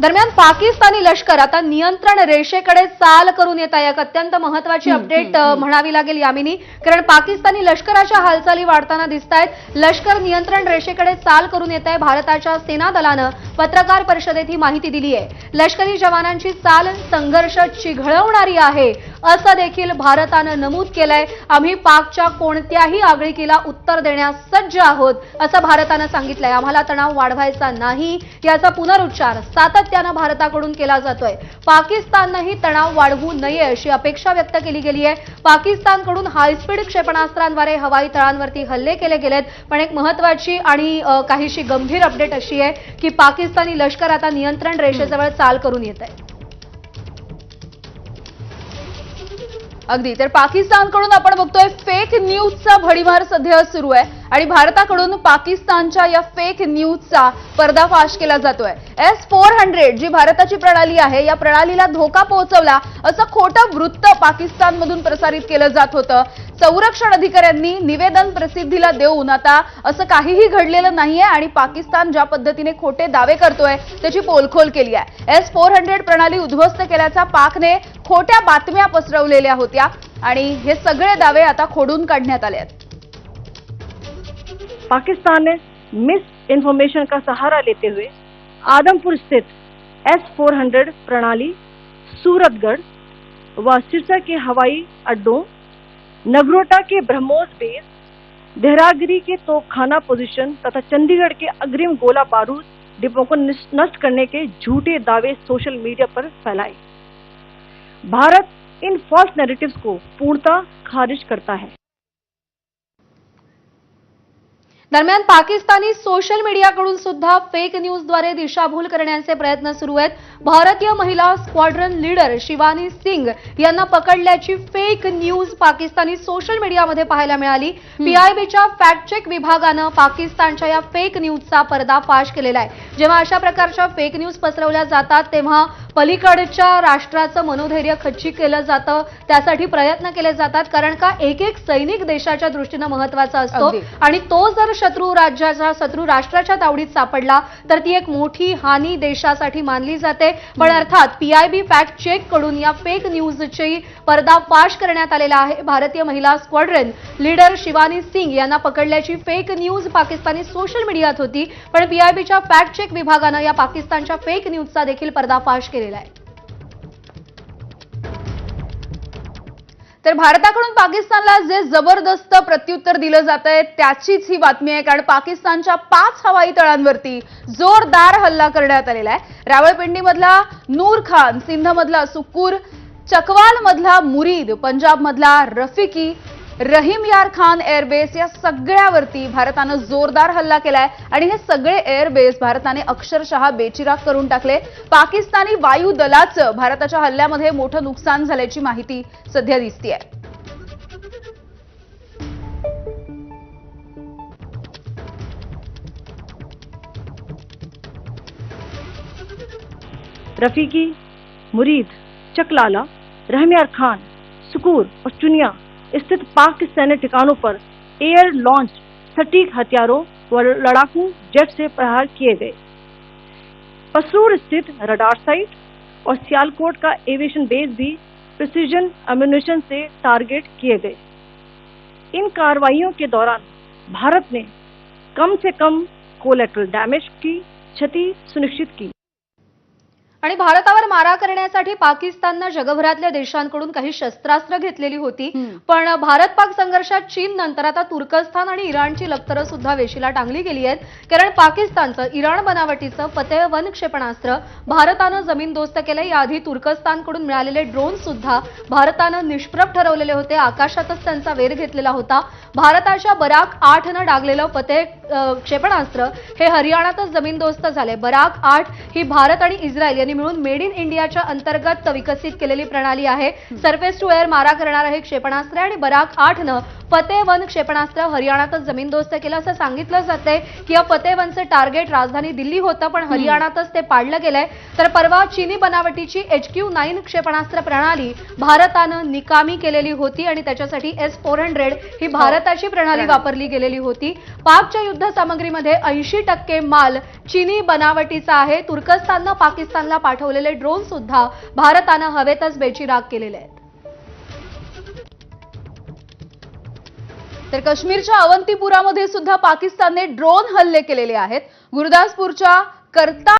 दरम्यान पाकिस्तानी लष्कर आता नियंत्रण रेषेकडे चाल करून येत आहे. एक अत्यंत महत्वाची अपडेट म्हणावी लागेल यामिनी. कारण पाकिस्तानी लष्कराच्या हालचाली वाढताना दिसत आहेत लष्कर नियंत्रण रेषेकडे चाल करून येत आहे. भारताच्या सेना दलानं पत्रकार परिषदेत ही माहिती दिली आहे लष्करी जवानांची चाल संघर्ष चिघळवणारी आहे. असं देखील भारतानं नमूद केलंय. आम्ही पाकच्या कोणत्याही आगळीकीला उत्तर देण्यास सज्ज आहोत असं भारतानं सांगितलंय. आम्हाला तणाव वाढवायचा नाही याचा पुनरुच्चार सातत्यानं भारताकडून केला जातोय. पाकिस्ताननंही तणाव वाढवू नये अशी अपेक्षा व्यक्त केली गेली आहे पाकिस्तानकडून हायस्पीड क्षेपणास्त्रांद्वारे हवाई तळांवरती हल्ले केले गेलेत पण एक महत्वाची आणि काहीशी गंभीर अपडेट अशी आहे की पाकिस्तानी लष्कर आता नियंत्रण रेषेजवळ चाल करून येत आहे अगदी. तर पाकिस्तानकडून आपण बघतोय फेक न्यूजचा भडीमार सध्या सुरू आहे. आणि भारताकडून पाकिस्तानच्या या फेक न्यूजचा पर्दाफाश केला जातोय. एस फोर हंड्रेड जी भारताची प्रणाली आहे या प्रणालीला धोका पोहोचवला असं खोटं वृत्त पाकिस्तानमधून प्रसारित केलं जात होतं. संरक्षण अधिकाऱ्यांनी निवेदन प्रसिद्धीला देऊन आता असं काहीही घडलेलं नाहीये आणि पाकिस्तान ज्या पद्धतीने खोटे दावे करतोय त्याची पोलखोल केली आहे. एस फोर हंड्रेड प्रणाली उद्ध्वस्त केल्याचा पाकने खोट्या बातम्या पसरवलेल्या होत्या आणि हे सगळे दावे आता खोडून काढण्यात आले आहेत. पाकिस्तान ने मिस इन्फॉर्मेशन का सहारा लेते हुए आदमपुर स्थित एस फोर हंड्रेड प्रणाली, सूरतगढ़ व सिरसा के हवाई अड्डों, नगरोटा के ब्रह्मोस बेस, देहरागिरी के तोपखाना पोजीशन तथा चंडीगढ़ के अग्रिम गोला बारूद डिपो को नष्ट करने के झूठे दावे सोशल मीडिया पर फैलाए। भारत इन फॉल्स नैरेटिव्स को पूर्णतः खारिज करता है। दरम्यान पाकिस्तानी सोशल मीडियाकडून सुद्धा फेक न्यूजद्वारे दिशाभूल करण्याचे प्रयत्न सुरू आहेत. भारतीय महिला स्क्वॉड्रन लीडर शिवानी सिंग यांना पकडल्याची फेक न्यूज पाकिस्तानी सोशल मीडियामध्ये पाहायला मिळाली. पीआयबीच्या फॅक्ट चेक विभागानं पाकिस्तानच्या या फेक न्यूजचा पर्दाफाश केलेला आहे. जेव्हा अशा प्रकारच्या फेक न्यूज पसरवल्या जातात तेव्हा पलीकडच्या राष्ट्राचं मनोधैर्य खच्ची केलं जातं. त्यासाठी प्रयत्न केले जातात कारण का एक एक सैनिक देशाच्या दृष्टीनं महत्त्वाचा असतो. आणि तो जर शत्रू राज्याच्या शत्रू राष्ट्राच्या तावडीत सापडला तर ती एक मोठी हानी देशासाठी मानली जाते. पण अर्थात पीआयबी फॅक्ट चेककडून या फेक न्यूजची पर्दाफाश करण्यात आलेला आहे. भारतीय महिला स्क्वाड्रन लीडर शिवानी सिंग यांना पकडल्याची फेक न्यूज पाकिस्तानी सोशल मीडियात होती. पण पीआयबीच्या फॅक्ट चेक विभागानं या पाकिस्तानच्या फेक न्यूजचा देखील पर्दाफाश केलेला आहे. तर भारताकडून पाकिस्तानला जे जबरदस्त प्रत्युत्तर दिलं जात आहे त्याचीच ही बातमी आहे कारण पाकिस्तानच्या पाच हवाई तळांवरती जोरदार हल्ला करण्यात आलेला आहे. रावळपिंडीमधला नूर खान सिंधमधला सुकूर चकवालमधला मुरीद पंजाबमधला रफिकी रहीम यार खान एअरबेस या सगळ्यावरती भारतानं जोरदार हल्ला केलाय आणि हे सगळे एअरबेस भारताने अक्षरशः बेचिराग करून टाकले. पाकिस्तानी वायू दलाचं भारताच्या हल्ल्यामध्ये मोठं नुकसान झाल्याची माहिती सध्या दिसतीय. रफीकी मुरीद चकलाला रहमियार खान सुकूर और चुनिया स्थित पाक सैन्य ठिकानों पर एयर लॉन्च सटीक हथियारों व लड़ाकू जेट से प्रहार किए गए। पसरूर स्थित रडार साइट और सियालकोट का एविएशन बेस भी प्रिसीजन अम्यूनेशन से टारगेट किए गए। इन कार्रवाइयों के दौरान भारत ने कम से कम कोलेट्रल डैमेज की क्षति सुनिश्चित की। आणि भारतावर मारा करण्यासाठी पाकिस्ताननं जगभरातल्या देशांकडून काही शस्त्रास्त्र घेतलेली होती. पण भारत पाक संघर्षात चीन नंतर आता तुर्कस्तान आणि इराणची लष्करं सुद्धा वेशीला टांगली गेली आहेत. कारण पाकिस्तानचं इराण बनावटीचं फतेह वन क्षेपणास्त्र भारतानं जमीनदोस्त केलं याआधी तुर्कस्तानकडून मिळालेले ड्रोन सुद्धा भारतानं निष्प्रभ ठरवलेले होते. आकाशातच त्यांचा वेध घेतलेला होता. भारताच्या बराक आठनं डागलेलं फतेह क्षेपणास्त्र हे हरियाणातच जमीनदोस्त झाले. बराक आठ ही भारत आणि इस्रायल यांनी मिळून मेड इन इंडियाच्या अंतर्गत विकसित केलेली प्रणाली आहे. सरफेस टू एअर मारा करणारं हे क्षेपणास्त्र आणि बराक आठनं फतेह वन क्षेपणास्त्र हरियाणातच जमीनदोस्त केलं असं सांगितलं जातंय की या फतेह वनचं टार्गेट राजधानी दिल्ली होतं पण हरियाणातच ते पाडलं गेलंय. तर परवा चीनी बनावटीची एच क्यू नाईन क्षेपणास्त्र प्रणाली भारतानं निकामी केलेली होती आणि त्याच्यासाठी एस फोर हंड्रेड ही भारताची प्रणाली वापरली गेलेली होती. पाकच्या युद्ध सामग्रीमध्ये ऐंशी टक्के माल चीनी बनावटीचा आहे. तुर्कस्ताननं पाकिस्तानला पाठवलेले ड्रोन सुद्धा भारतानं हवेतच बेचिराग केलेले आहेत. तर काश्मीरच्या अवंतीपुरामध्ये सुद्धा पाकिस्तानने ड्रोन हल्ले केलेले आहेत. गुरुदासपूरच्या करता